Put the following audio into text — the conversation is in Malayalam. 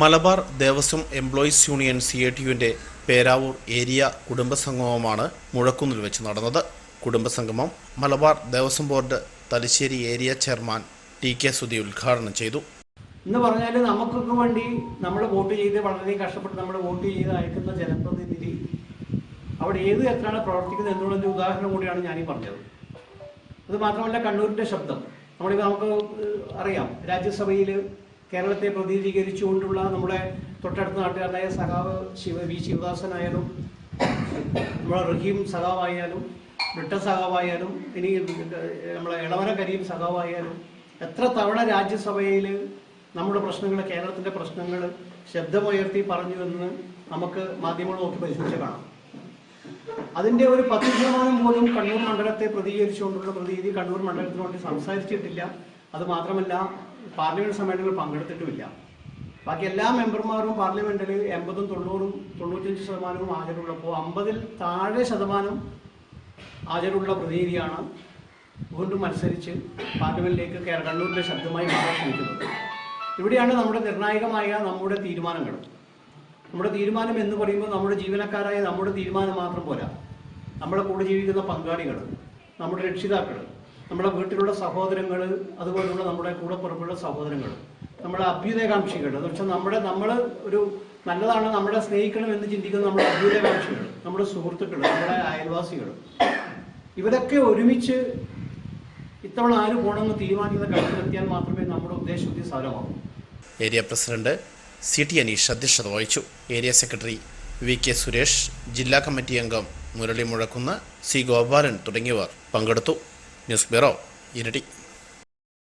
Malabar Devaswom employees union C I T യുവിന്റെ Peravoor area കുടുംബസംഗമമാണ് മുഴക്കുന്നിൽ വെച്ച് നടന്നത്. കുടുംബസംഗമം Malabar Devaswom board Thalassery area chairman T K Sudhi ഉദ്ഘാടനം ചെയ്തു. എന്ന് പറഞ്ഞാൽ നമുക്കൊക്കെ വേണ്ടി നമ്മൾ വോട്ട് ചെയ്ത് വളരെയധികം കഷ്ടപ്പെട്ട് നമ്മൾ വോട്ട് ചെയ്ത് അയക്കുന്ന ജനപ്രതിനിധി അവിടെ ഏത് എത്രയാണ് പ്രവർത്തിക്കുന്നത് എന്നുള്ളൊരു ഉദാഹരണം കൂടിയാണ് ഞാനീ പറഞ്ഞത്. അത് മാത്രമല്ല കണ്ണൂരിന്റെ ശബ്ദം. നമ്മളിപ്പോൾ നമുക്ക് അറിയാം. രാജ്യസഭയിൽ കേരളത്തെ പ്രതിനിധീകരിച്ചുകൊണ്ടുള്ള നമ്മുടെ തൊട്ടടുത്ത നാട്ടുകാരനായ സഖാവ് ശിവ വി ശിവദാസനായാലും നമ്മളെ റഹീം സഖാവായാലും ബ്രിട്ടൻ സഖാവായാലും ഇനി നമ്മളെ ഇളവന കരീം സഖാവായാലും എത്ര തവണ രാജ്യസഭയിൽ നമ്മുടെ പ്രശ്നങ്ങൾ കേരളത്തിന്റെ പ്രശ്നങ്ങൾ ശബ്ദമുയർത്തി പറഞ്ഞു എന്ന് നമുക്ക് മാധ്യമങ്ങൾ നോക്കി പരിശോധിച്ച് കാണാം. അതിന്റെ ഒരു പത്ത് ശതമാനം പോലും കണ്ണൂർ മണ്ഡലത്തെ പ്രതികരിച്ചുകൊണ്ടുള്ള പ്രതിനിധി കണ്ണൂർ മണ്ഡലത്തിനു വേണ്ടി സംസാരിച്ചിട്ടില്ല. അത് മാത്രമല്ല പാർലമെന്റ് സമ്മേളനങ്ങളിൽ പങ്കെടുത്തിട്ടുമില്ല. ബാക്കി എല്ലാ മെമ്പർമാരും പാർലമെന്റിൽ എൺപതും തൊണ്ണൂറും തൊണ്ണൂറ്റഞ്ച് ശതമാനവും ഹാജരുള്ളപ്പോൾ അമ്പതിൽ താഴെ ശതമാനം ഹാജരുള്ള പ്രതിനിധിയാണ് വീണ്ടും മത്സരിച്ച് പാർലമെന്റിലേക്ക് കണ്ണൂരിന്റെ ശബ്ദമായി മാറാൻ ശ്രമിക്കുന്നത്. ഇവിടെയാണ് നമ്മുടെ നിർണായകമായ നമ്മുടെ തീരുമാനങ്ങൾ. നമ്മുടെ തീരുമാനം എന്ന് പറയുമ്പോൾ നമ്മുടെ ജീവനക്കാരായ നമ്മുടെ തീരുമാനം മാത്രം പോരാ. നമ്മുടെ കൂടെ ജീവിക്കുന്ന പങ്കാളികൾ നമ്മുടെ രക്ഷിതാക്കൾ നമ്മുടെ വീട്ടിലുള്ള സഹോദരങ്ങൾ അതുപോലുള്ള നമ്മുടെ കൂടെപ്പുറപ്പുള്ള സഹോദരങ്ങൾ നമ്മുടെ അഭ്യുദയകാംക്ഷികൾ. പക്ഷെ നമ്മുടെ നമ്മൾ ഒരു നല്ലതാണ് നമ്മളെ സ്നേഹിക്കണം എന്ന് ചിന്തിക്കുന്ന നമ്മുടെ അഭ്യുദയകാംക്ഷികൾ നമ്മുടെ സുഹൃത്തുക്കൾ നമ്മുടെ അയൽവാസികൾ. ഇവരൊക്കെ ഒരുമിച്ച് ഇത്തവണ ആര് പോകണമെന്ന് തീരുമാനിക്കുന്ന കാര്യത്തിലെത്തിയാൽ മാത്രമേ നമ്മുടെ ഉദ്ദേശശുദ്ധി സാരമാകൂ area president C T Aneesh അധ്യക്ഷത വഹിച്ചു. Area secretary V K Suresh ജില്ലാ കമ്മിറ്റി അംഗം മുരളി മുഴക്കുന്ന് സി ഗോപാലൻ തുടങ്ങിയവർ പങ്കെടുത്തു. ന്യൂസ് ബ്യൂറോ ഇരട്ടി